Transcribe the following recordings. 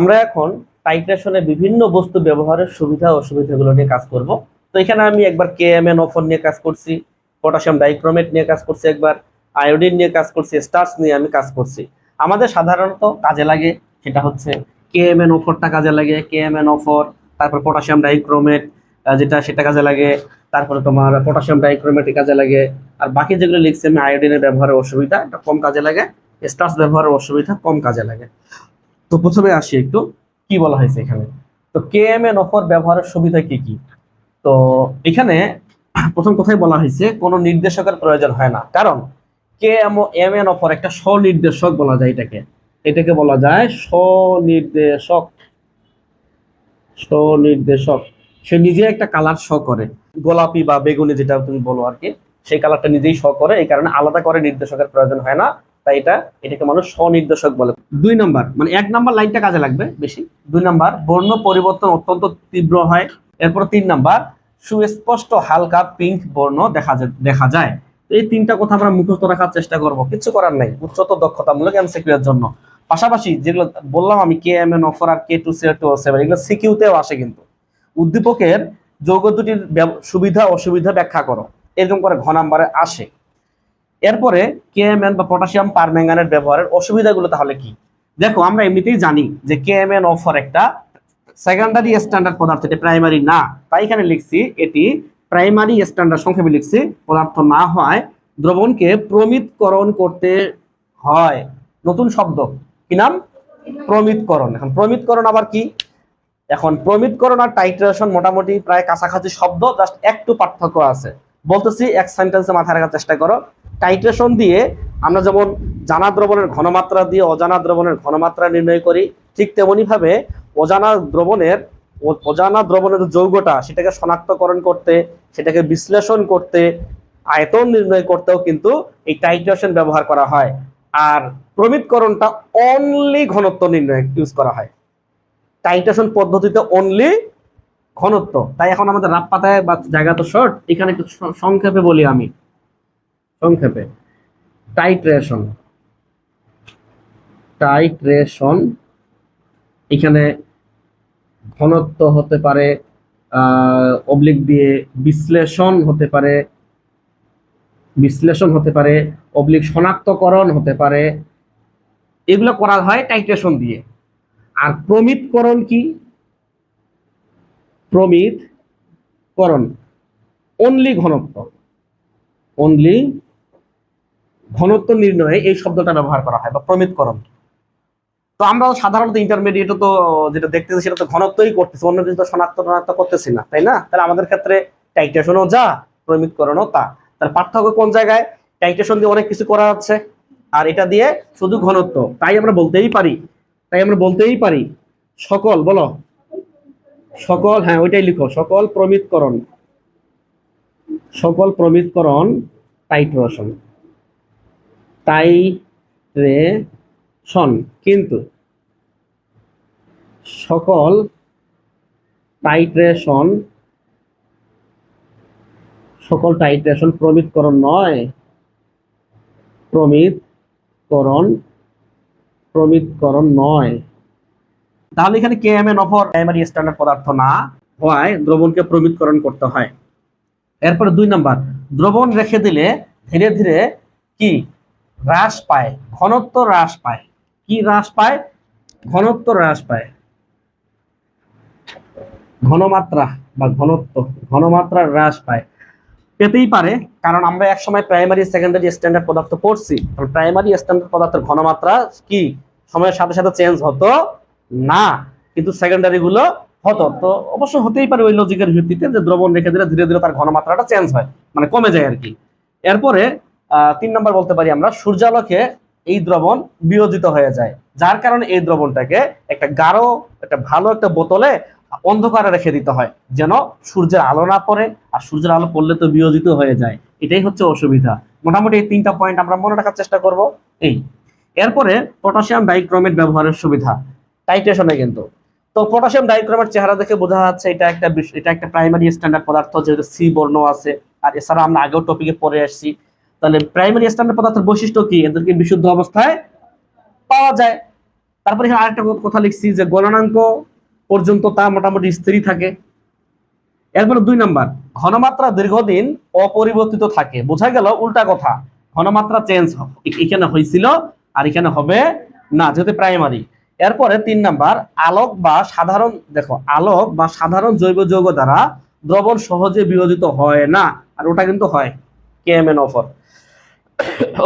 আমরা এখন টাইট্রেশনে বিভিন্ন বস্তু ব্যবহারের সুবিধা অসুবিধাগুলো নিয়ে কাজ করব। তো এখানে আমি একবার কে এম এন অফর নিয়ে কাজ করছি পটাশিয়াম ডাইক্রোমেট নিয়ে কাজ করছি একবার আয়োডিন নিয়ে কাজ করছি স্টার্স নিয়ে আমি কাজ করছি। আমাদের সাধারণত কাজে লাগে সেটা হচ্ছে কে এম এন অফরটা কাজে লাগে K M N O four তারপর পটাশিয়াম ডাইক্রোমেট যেটা সেটা কাজে লাগে, তারপরে তোমার পটাশিয়াম ডাইক্রোমেট কাজে লাগে, আর বাকি যেগুলো লিখছি আমি আয়োডিনের ব্যবহারের অসুবিধা, এটা কম কাজে লাগে স্টার্স ব্যবহারের অসুবিধা কম কাজে লাগে। তো প্রথমে আসি একটু, কি বলা হয়েছে এখানে? তো কে এম এন অফর ব্যবহারের সুবিধা কি কি? তো এখানে প্রথম কথাই বলা হয়েছে, কোনো নির্দেশকের প্রয়োজন হয় না। কারণ K M M N O four একটা স্বনির্দেশক বলা যায় এটাকে। এটাকে বলা যায় স্বনির্দেশক। স্বনির্দেশক। সে নিজে একটা কালার শ করে। গোলাপি বা বেগুনি যেটা তুমি বলো আর কি, সেই কালারটা নিজেই শ করে, এই কারণে আলাদা করে নির্দেশকের প্রয়োজন হয় না। তাই এটা এটাকে মানুষ স্বনির্দেশক বলে। দুই নাম্বার মানে এক নাম্বার লাইনটা কাজে লাগবে বেশি। দুই নাম্বার, বর্ণ পরিবর্তন অত্যন্ত তীব্র হয়। এরপর তিন নাম্বার, সুস্পষ্ট হালকা পিঙ্ক বর্ণ দেখা যায় দেখা যায়। এই তিনটা কথা আমরা মুখস্থ রাখার চেষ্টা করব। কিছু করার নাই, উচ্চতর দক্ষতামূলক এমসিকিউ এর জন্য। পাশাপাশি যেগুলো বললাম আমি K M N O four আর K two C two seven এগুলো সিকিউতেও আসে কিন্তু। উদ্দীপকের যৌগ দুটির সুবিধা, অসুবিধা ব্যাখ্যা করো। এরকম করে ঘ নাম্বারে আসে। এরপরে কেএমএন বা পটাশিয়াম পারম্যাঙ্গানের ব্যবহারের অসুবিধাগুলো তাহলে কি? দেখো, আমরা এমনিতেই জানি যে কেএমএন অফার একটা সেকেন্ডারি স্ট্যান্ডার্ড পদার্থ, এটি প্রাইমারি না। তাই এখানে লিখছি এটি প্রাইমারি স্ট্যান্ডার্ড সংক্ষেপে লিখছি, পদার্থ না হয়, দ্রবণকে প্রমিতকরণ করতে হয়। নতুন শব্দ। কি নাম? প্রমিতকরণ। এখন প্রমিতকরণ আবার কি? এখন প্রমিতকরণ আর টাইট্রেশন মোটামুটি প্রায় কাছাকাছি শব্দ জাস্ট একটু পার্থক্য আছে। বলতেছি এক সেন্টেন্সে মাথায় রাখার চেষ্টা করো। টাইট্রেশন দিয়ে আমরা যেমন জানা দ্রবণের ঘনমাত্রা দিয়ে অজানা দ্রবণের ঘনমাত্রা নির্ণয় করি, ঠিক তেমনি ভাবে অজানা দ্রবণের অজানা দ্রবণের যৌগটা সেটাকে শনাক্তকরণ করতে, সেটাকে বিশ্লেষণ করতে, আয়তন নির্ণয় করতেও কিন্তু এই টাইট্রেশন ব্যবহার করা হয়। আর প্রমিতকরণটা অনলি ঘনত্ব নির্ণয় ইউজ করা হয়। টাইট্রেশন পদ্ধতিতে অনলি ঘনত্ব। তাই এখন আমাদের রাত পাতায় বা জায়গা তো শর্ট এখানে একটু সংক্ষেপে বলি আমি। সংক্ষেপে টাইট্রেশন টাইট্রেশন এখানে ঘনত্ব হতে পারে অবলিক দিয়ে বিশ্লেষণ হতে পারে, বিশ্লেষণ হতে পারে অবলিক শনাক্তকরণ হতে পারে। এগুলো করা হয় টাইট্রেশন দিয়ে। আর প্রমিতকরণ কি? প্রমিতকরণ। অনলি ঘনত্ব। অনলি ঘনত্ব নির্ণয়ে এই শব্দটা ব্যবহার করা হয় বা প্রমিতকরণ। তো আমরা সাধারণত ইন্টারমিডিয়েটে তো, যেটা দেখতেছি সেটা তো ঘনত্বই করতেছি, অন্য কিছু তো শনাক্ত টনাক্ত করতেছি না, তাই না? তাহলে আমাদের ক্ষেত্রে টাইটেশনও যা, প্রমিতকরণও তা। তার পার্থক্য কোন জায়গায়? টাইটেশন দিয়ে অনেক কিছু করা যাচ্ছে আর এটা দিয়ে শুধু ঘনত্ব। তাই আমরা বলতেই পারি, তাই আমরা বলতেই পারি, সকল, বলো। সকল হ্যাঁ ওইটাই লিখো, সকল প্রমিতকরণ। সকল প্রমিতকরণ টাইট্রেশন টাইট্রেশন কিন্তু সকল টাইট্রেশন সকল টাইট্রেশন প্রমিতকরণ নয়। প্রমিতকরণ প্রমিতকরণ নয়। তাহলে এখানে K M N O four primary standard পদার্থ না হওয়ায় দ্রবণকে প্রমিতকরণ করতে হয়। এরপরে দুই নাম্বার, দ্রবণ রেখে দিলে ধীরে ধীরে কি? হ্রাস পায়, ঘনত্ব হ্রাস পায়। কি হ্রাস পায়? ঘনত্ব হ্রাস পায়। ঘনমাত্রা বা ঘনত্ব, ঘনমাত্রা হ্রাস পায়। পেতেই পারে, কারণ আমরা এক সময় প্রাইমারি সেকেন্ডারি স্ট্যান্ডার্ড পদার্থ পড়ছি। প্রাইমারি স্ট্যান্ডার্ড পদার্থের ঘনমাত্রা কি? সময়ের সাথে সাথে চেঞ্জ হতো না, কিন্তু সেকেন্ডারি গুলো হতো। তো অবশ্য হতেই পারে ওই লজিকের ভিত্তিতে যে দ্রবণ রেখে দিলে ধীরে ধীরে তার ঘনমাত্রাটা চেঞ্জ হয় মানে কমে যায় আর কি। এরপরে তিন নম্বর বলতে পারি আমরা, সূর্যালোকে এই দ্রবণ বিয়োজিত হয়ে যায়। যার কারণে এই দ্রবণটাকে একটা গাঢ়, একটা ভালো একটা বোতলে অন্ধকারে রেখে দিতে হয়, যেন সূর্যের আলো না পড়ে আর সূর্যের আলো পড়লে তো বিয়োজিত হয়ে যায়। এটাই হচ্ছে অসুবিধা। মোটামুটি এই তিনটা পয়েন্ট আমরা মনে রাখার চেষ্টা করব। এই, এরপরে পটাশিয়াম ডাইক্রোমেট ব্যবহারের সুবিধা টাইট্রেশনে কিন্তু। তো পটাশিয়াম ডাইক্রোমেট চেহারা দেখে বোঝা যাচ্ছে এটা একটা এটা একটা প্রাইমারি স্ট্যান্ডার্ড পদার্থ, যেহেতু সি বর্ণ আছে। আর এছাড়া আমরা আগেও টপিকে পড়ে আসছি। তাহলে প্রাইমারি স্ট্যান্ডার্ড পদার্থের বৈশিষ্ট্য কি? এদেরকে বিশুদ্ধ অবস্থায় পাওয়া যায়। তারপরে এখানে আরেকটা কথা লিখছি যে গণনাঙ্ক পর্যন্ত তা মোটামুটি স্থির থাকে। এরপরে দুই নাম্বার, ঘনমাত্রা দীর্ঘদিন অপরিবর্তিত থাকে। বোঝা গেল উল্টা কথা। ঘনমাত্রা চেঞ্জ এখানে হয়েছিল আর এখানে হবে না, যেহেতু প্রাইমারি এরপরে তিন নাম্বার, আলোক বা সাধারণ দেখো, আলোক বা সাধারণ জৈব যৌগ দ্বারা দ্রবণ সহজে বিরোধিত হয় না। আর ওটা কিন্তু হয় কেএমএন অফার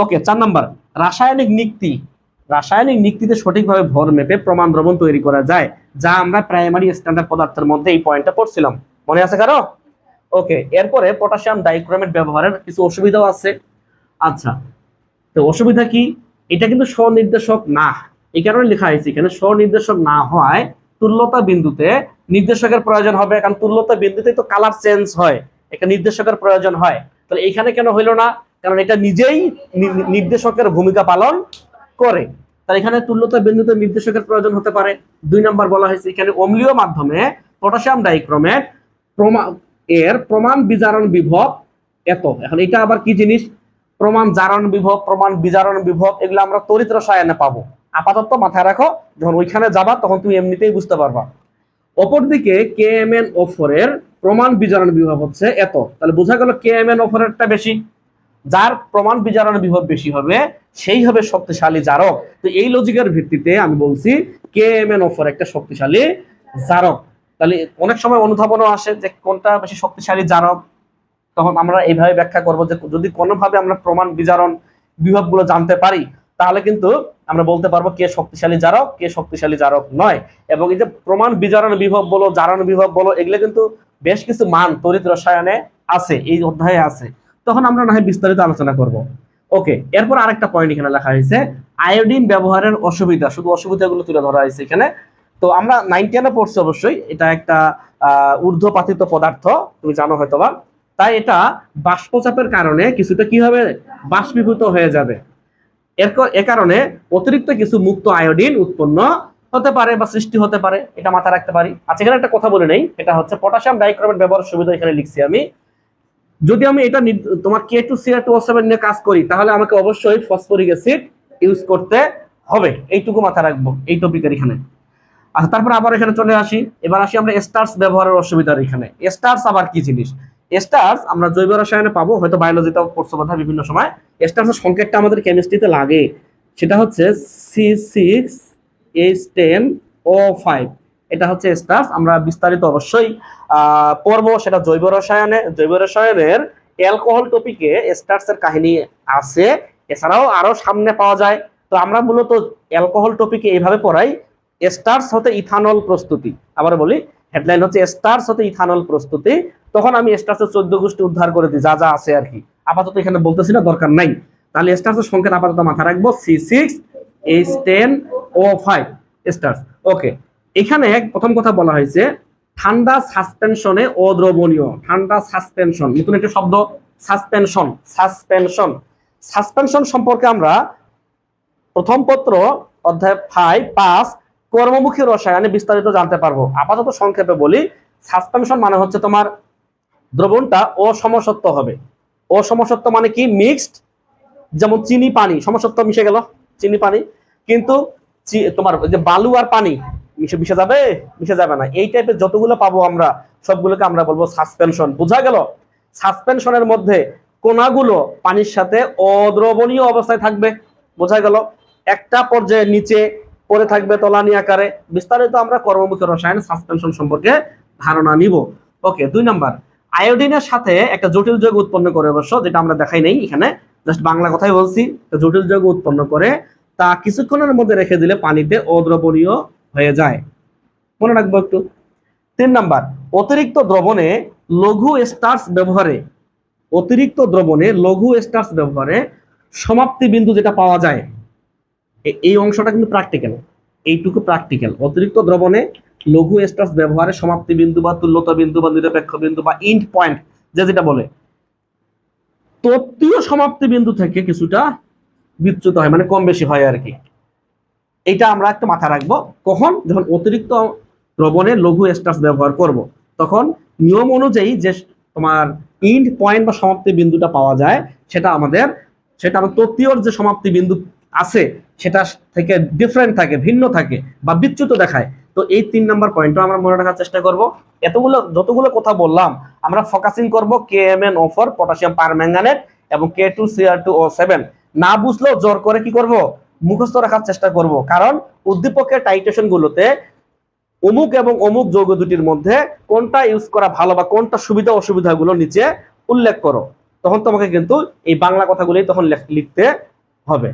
ওকে চার নাম্বার। রাসায়নিক নিক্তি। রাসায়নিক নিক্তিতে সঠিকভাবে ভর মেপে প্রমাণ দ্রবণ তৈরি করা যায়, যা আমরা প্রাইমারি স্ট্যান্ডার্ড পদার্থের মধ্যে এই পয়েন্টটা পড়ছিলাম। মনে আছে কারও? ওকে এরপরে পটাশিয়াম ডাইক্রোমেট ব্যবহারের কিছু অসুবিধাও আছে। আচ্ছা তো অসুবিধা কি? এটা কিন্তু স্বনির্দেশক না। এই কারণে লেখা হয়েছে এখানে স্বনির্দেশক না হয় তুল্যতা বিন্দুতে নির্দেশকের প্রয়োজন হবে। কারণ তুল্যতা বিন্দুতে তো কালার চেঞ্জ হয়। একটা নির্দেশকের প্রয়োজন হয়। তাহলে এখানে কেন হইল না? কারণ এটা নিজেই নির্দেশকের ভূমিকা পালন করে। তাহলে এখানে তুল্যতা বিন্দুতে নির্দেশকের প্রয়োজন হতে পারে। দুই নাম্বার বলা হয়েছে, এখানে অম্লীয় মাধ্যমে পটাশিয়াম ডাইক্রোমেট এর প্রমাণ বিজারণ বিভব এত। এখন এটা আবার কি জিনিস? প্রমাণ জারণ বিভব, প্রমাণ বিজারণ বিভব, এগুলো আমরা তড়িৎ রসায়নে পাবো। আপাতত মাথায় রাখো, যখন ওইখানে যাবা, তখন তুমি এমনিতেই বুঝতে পারবা। অপরদিকে কে এম এন অফরের প্রমাণ বিজারণ বিভব হচ্ছে এত। তাহলে বোঝা গেল কে এম এন অফরেরটা বেশি। যার প্রমাণ বিজারণ বিভব বেশি হবে, সেই হবে শক্তিশালী জারক। তো এই লজিকের ভিত্তিতে আমি বলছি কে এম এন অফর একটা শক্তিশালী জারক। তাহলে অনেক সময় অনুধাবনও আসে যে কোনটা বেশি শক্তিশালী জারক। তখন আমরা এইভাবে ব্যাখ্যা করব যে যদি কোনোভাবে আমরা প্রমাণ বিজারণ বিভবগুলো জানতে পারি, তাহলে কিন্তু আমরা বলতে পারব কে শক্তিশালী জারক, কে শক্তিশালী জারক নয়। এবং এই যে প্রমাণ বিচারণ বিভব বলো, জারণ বিভব বলো, এগুলো কিন্তু বেশ কিছু মান, তড়িৎ রসায়নে আছে, এই অধ্যায়ে আছে। তখন আমরা না হয় বিস্তারিত আলোচনা করব। ওকে, এরপর আরেকটা পয়েন্ট এখানে লেখা হয়েছে আয়োডিন ব্যবহারের অসুবিধা, শুধু অসুবিধাগুলো তুলে ধরা হয়েছে এখানে। তো আমরা নাইন টেনে পড়ছি অবশ্যই, এটা একটা ঊর্ধ্বপাতিত পদার্থ, তুমি জানো হয়তো বা তাই এটা বাষ্পচাপের কারণে কিছুটা কি হবে বাষ্পীভূত হয়ে যাবে। এর এ কারণে অতিরিক্ত কিছু মুক্ত আয়োডিন উৎপন্ন হতে পারে বা সৃষ্টি হতে পারে, এটা মাথায় রাখতে পারি। আচ্ছা এখানে একটা কথা বলে নেই, এটা হচ্ছে পটাশিয়াম ডাইক্রোমেট ব্যবহারের সুবিধা এখানে লিখছি আমি। যদি আমি এটা তোমার K two CR two seven নিয়ে কাজ করি, তাহলে আমাকে অবশ্যই ফসফরিক অ্যাসিড ইউজ করতে হবে। এইটুকু মাথায় রাখব, এই টপিকের এখানে। আচ্ছা তারপর আবার এখানে চলে আসি। এবার আসি আমরা স্টার্স ব্যবহারের অসুবিধার এখানে। স্টার্স আবার কি জিনিস? স্টার্স আমরা জৈব রসায়নে পাবো, হয়তো বায়োলজিতেও পড়ছো বোধহয় বিভিন্ন সময়। স্টার্সের সংকেতটা আমাদের কেমিস্ট্রিতে লাগে। সেটা হচ্ছে C six H ten O five এটা হচ্ছে স্টার্স আমরা বিস্তারিত অবশ্যই পড়ব সেটা জৈব রসায়নে, জৈব রসায়নের অ্যালকোহল টপিকে স্টার্সের কাহিনী আছে। এছাড়াও আরও সামনে পাওয়া যায়। তো আমরা মূলত অ্যালকোহল টপিকে এইভাবে পড়াই। স্টার্স হতে ইথানল প্রস্তুতি। আবার বলি হেডলাইন হচ্ছে স্টার্স হতে ইথানল প্রস্তুতি। তখন আমি স্টার্সের চোদ্দ গোষ্ঠী উদ্ধার করে দিই, যা যা আছে আর কি। আপাতত এখানে বলতেছি না, দরকার নাই। তাহলে স্টার্সের সংকেত আপাতত মাথা রাখব C six H ten O five starch okay এখানে প্রথম কথা বলা হয়েছে ঠান্ডা সাসপেনশনে অদ্রবণীয়। ঠান্ডা সাসপেনশন নতুন একটা শব্দ সাসপেনশন সাসপেনশন সাসপেনশন সম্পর্কে আমরা প্রথম পত্র, অধ্যায় ফাইভ পাঁচ, কর্মমুখী রসায়নে বিস্তারিত জানতে পারব। আপাতত সংক্ষেপে বলি সাসপেনশন মানে হচ্ছে তোমার দ্রবণটা অসমসত্ব হবে। অসমসত্ব মানে কি? মিক্সড যেমন চিনি পানি। সমসত্ব মিশে গেল, চিনি পানি। কিন্তু তোমার যে বালু আর পানি মিশে মিশে যাবে? মিশে যাবে না। এই টাইপের যতগুলো পাবো আমরা, সবগুলোকে আমরা বলব সাসপেনশন বোঝা গেল? সাসপেনশনের মধ্যে কোনাগুলো পানির সাথে অদ্রবণীয় অবস্থায় থাকবে। বোঝা গেল? একটা পর্যায়ে নিচে পড়ে থাকবে তলানি আকারে। বিস্তারিত আমরা কর্মমুখী রসায়ন সাসপেনশন সম্পর্কে ধারণা নিব। ওকে, দুই নাম্বার। আয়োডিনের সাথে একটা জটিল যৌগ উৎপন্ন করে অবশ্য, যেটা আমরা দেখাই নাই এখানে। জাস্ট বাংলা কথাই বলছি। জটিল যৌগ উৎপন্ন করে তা কিছুক্ষণের মধ্যে রেখে দিলে পানিতে অদ্রবণীয় হয়ে যায়। মনে রাখব একটু। তিন নাম্বার, অতিরিক্ত দ্রবণে লঘু স্টার্স ব্যবহারে, অতিরিক্ত দ্রবণে লঘু স্টার্স ব্যবহারে সমাপ্তি বিন্দু যেটা পাওয়া যায় এই অংশটা কিন্তু প্র্যাকটিক্যাল এইটুকু প্র্যাকটিক্যাল অতিরিক্ত দ্রবণে লঘু স্টার্স ব্যবহারে সমাপ্তি বিন্দু বা তুল্যতা বিন্দু বা নিরপেক্ষ বিন্দু বা ইন্ড পয়েন্ট যে যেটা বলে, তত্ত্বীয় সমাপ্তি বিন্দু থেকে কিছুটা বিচ্যুত হয় মানে কম বেশি হয় আর কি। এইটা আমরা একটু মাথা রাখব। কখন? যখন অতিরিক্ত দ্রবণে লঘু স্টার্স ব্যবহার করব। তখন নিয়ম অনুযায়ী যে তোমার ইন্ড পয়েন্ট বা সমাপ্তি বিন্দুটা পাওয়া যায়, সেটা আমাদের, সেটা আমার তত্ত্বীয় যে সমাপ্তি বিন্দু আছে, সেটা থেকে ডিফারেন্ট থাকে, ভিন্ন থাকে বা বিচ্যুত দেখায়। তো এই তিন নম্বর পয়েন্টও আমরা মনে রাখার চেষ্টা করব। এতগুলো, যতগুলো কথা বললাম, আমরা ফোকাসিং করব K M N O four potassium permanganate এবং K two CR two O seven না বুঝলেও জোর করে কি করব? মুখস্থ রাখার চেষ্টা করব। কারণ উদ্দীপকের টাইটেশন গুলোতে অমুক এবং অমুক যৌগ দুটির মধ্যে কোনটা ইউজ করা ভালো বা কোনটা সুবিধা অসুবিধাগুলো নিচে উল্লেখ করো। তখন তোমাকে কিন্তু এই বাংলা কথাগুলি তখন লেখ- লিখতে হবে।